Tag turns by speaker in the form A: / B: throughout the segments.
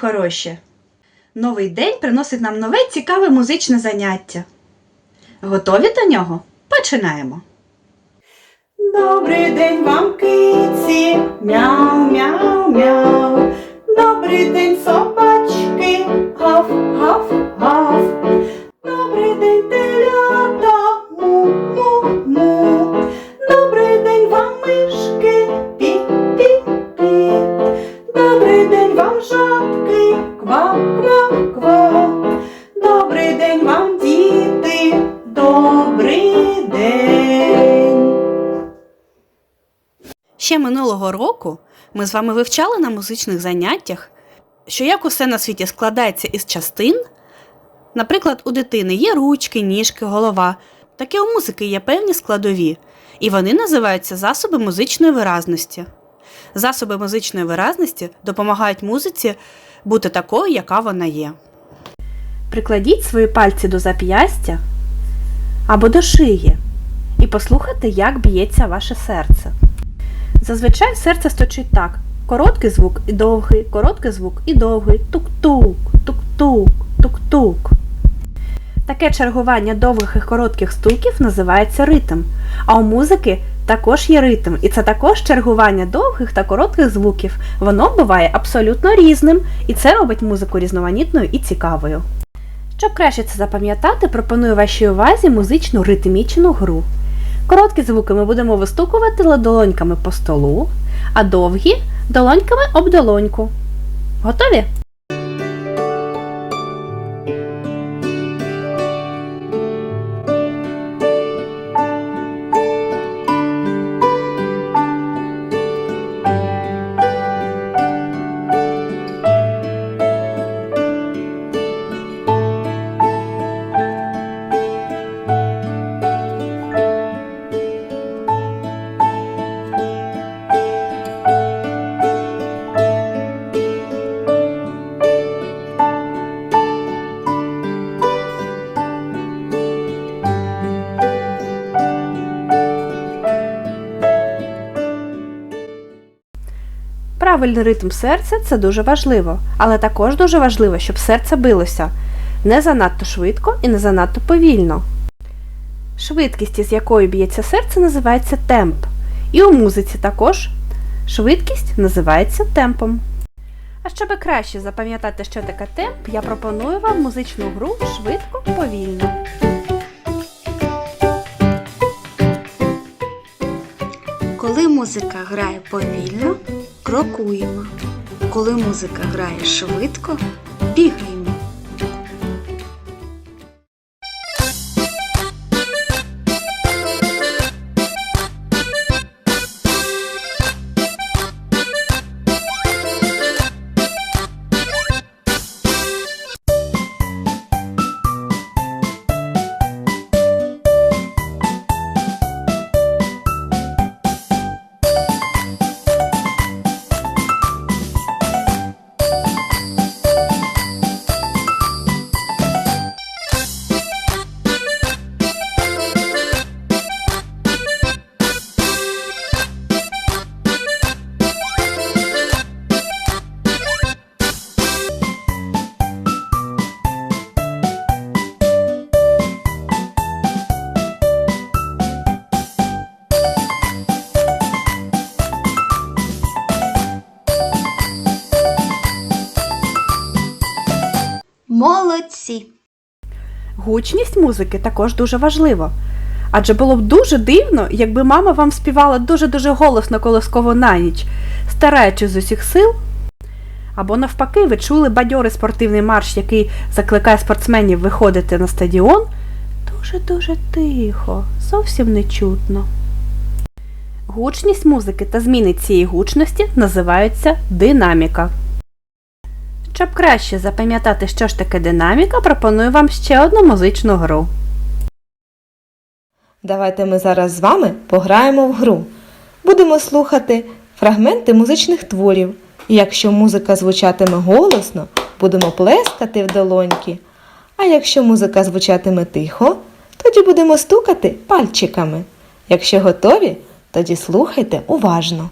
A: хороші! Новий день приносить нам нове цікаве музичне заняття. Готові до нього? Починаємо! Добрий день вам, киці, мяу, мяу, мяу. Добрий день, собачки, минулого року ми з вами вивчали на музичних заняттях, що як усе на світі складається із частин. Наприклад, у дитини є ручки, ніжки, голова. Так і у музики є певні складові, і вони називаються засоби музичної виразності. Засоби музичної виразності допомагають музиці бути такою, яка вона є. Прикладіть свої пальці до зап'ястя або до шиї і послухайте, як б'ється ваше серце. Зазвичай серце сточить так: короткий звук і довгий, короткий звук і довгий, тук-тук, тук-тук, тук-тук. Таке чергування довгих і коротких стуків називається ритм. А у музики також є ритм, і це також чергування довгих та коротких звуків. Воно буває абсолютно різним, і це робить музику різноманітною і цікавою. Щоб краще це запам'ятати, пропоную вашій увазі музичну ритмічну гру. Короткі звуки ми будемо вистукувати долоньками по столу, а довгі долоньками об долоньку. Готові? Правильний ритм серця це дуже важливо, але також дуже важливо, щоб серце билося не занадто швидко і не занадто повільно. Швидкість, із якою б'ється серце, називається темп. І у музиці також швидкість називається темпом. А щоб краще запам'ятати, що таке темп, я пропоную вам музичну гру швидко повільно.
B: Коли музика грає повільно, крокуємо. Коли музика грає швидко, бігаємо. Молодці!
A: Гучність музики також дуже важлива. Адже було б дуже дивно, якби мама вам співала дуже-дуже голосно колосково на ніч, стараючись з усіх сил. Або навпаки, ви чули бадьорий спортивний марш, який закликає спортсменів виходити на стадіон, дуже-дуже тихо, зовсім не чутно. Гучність музики та зміни цієї гучності називаються динаміка. Щоб краще запам'ятати, що ж таке динаміка, пропоную вам ще одну музичну гру.
C: Давайте ми зараз з вами пограємо в гру. Будемо слухати фрагменти музичних творів. І якщо музика звучатиме голосно, будемо плескати в долоньки. А якщо музика звучатиме тихо, тоді будемо стукати пальчиками. Якщо готові, тоді слухайте уважно.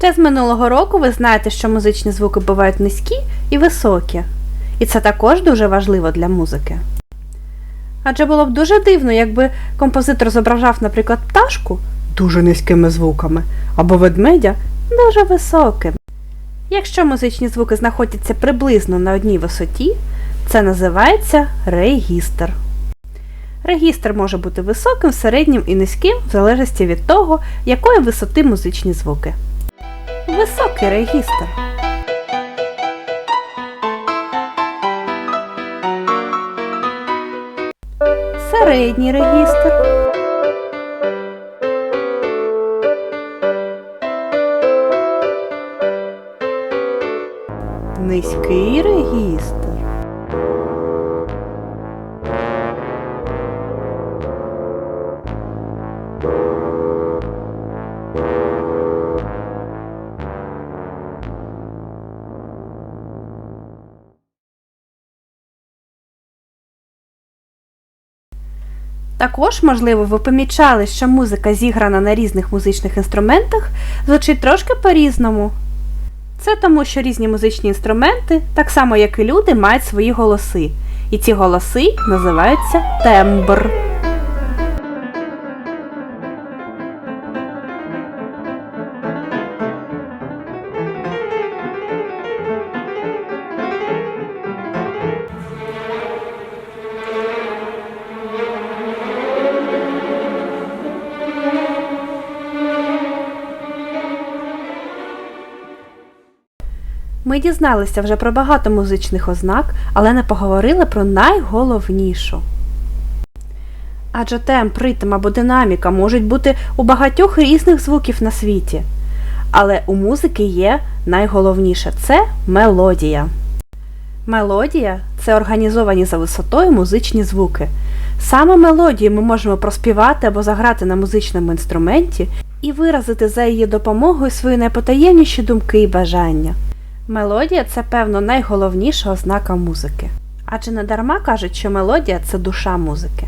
A: Ще з минулого року ви знаєте, що музичні звуки бувають низькі і високі. І це також дуже важливо для музики. Адже було б дуже дивно, якби композитор зображав, наприклад, пташку дуже низькими звуками, або ведмедя дуже високим. Якщо музичні звуки знаходяться приблизно на одній висоті, це називається регістр. Регістр може бути високим, середнім і низьким в залежності від того, якої висоти музичні звуки. Високий регістр. Середній регістр. Низький регістр. Також, можливо, ви помічали, що музика, зіграна на різних музичних інструментах, звучить трошки по-різному. Це тому, що різні музичні інструменти, так само як і люди, мають свої голоси. І ці голоси називаються тембр. Дізналися вже про багато музичних ознак, але не поговорили про найголовнішу. Адже темп, ритм або динаміка можуть бути у багатьох різних звуків на світі. Але у музики є найголовніше це мелодія. Мелодія це організовані за висотою музичні звуки. Саме мелодію ми можемо проспівати або заграти на музичному інструменті і виразити за її допомогою свої найпотаємніші думки і бажання. Мелодія це, певно, найголовніша ознака музики. Адже не дарма кажуть, що мелодія це душа музики.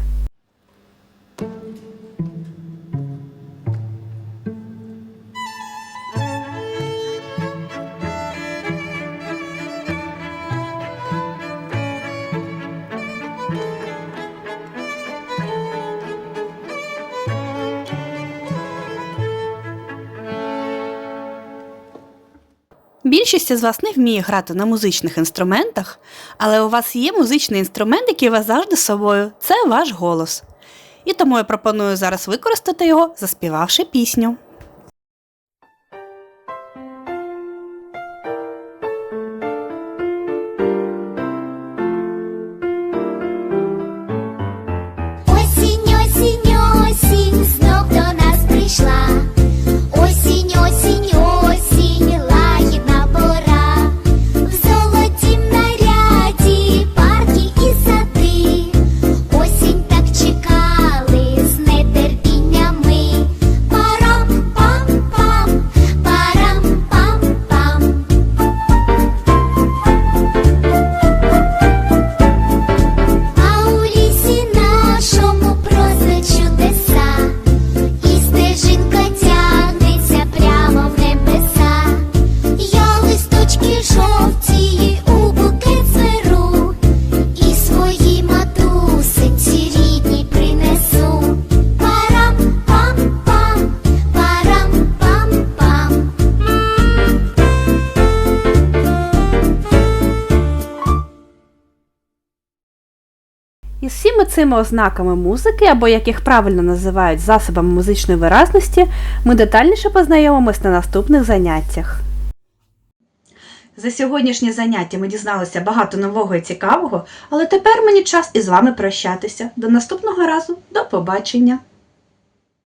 D: Більшість із вас не вміє грати на музичних інструментах, але у вас є музичний інструмент, який у вас завжди з собою це ваш голос. І тому я пропоную зараз використати його, заспівавши пісню.
A: І з всіми цими ознаками музики, або як їх правильно називають засобами музичної виразності, ми детальніше познайомимось на наступних заняттях.
D: За сьогоднішнє заняття ми дізналися багато нового і цікавого, але тепер мені час із вами прощатися. До наступного разу, до побачення!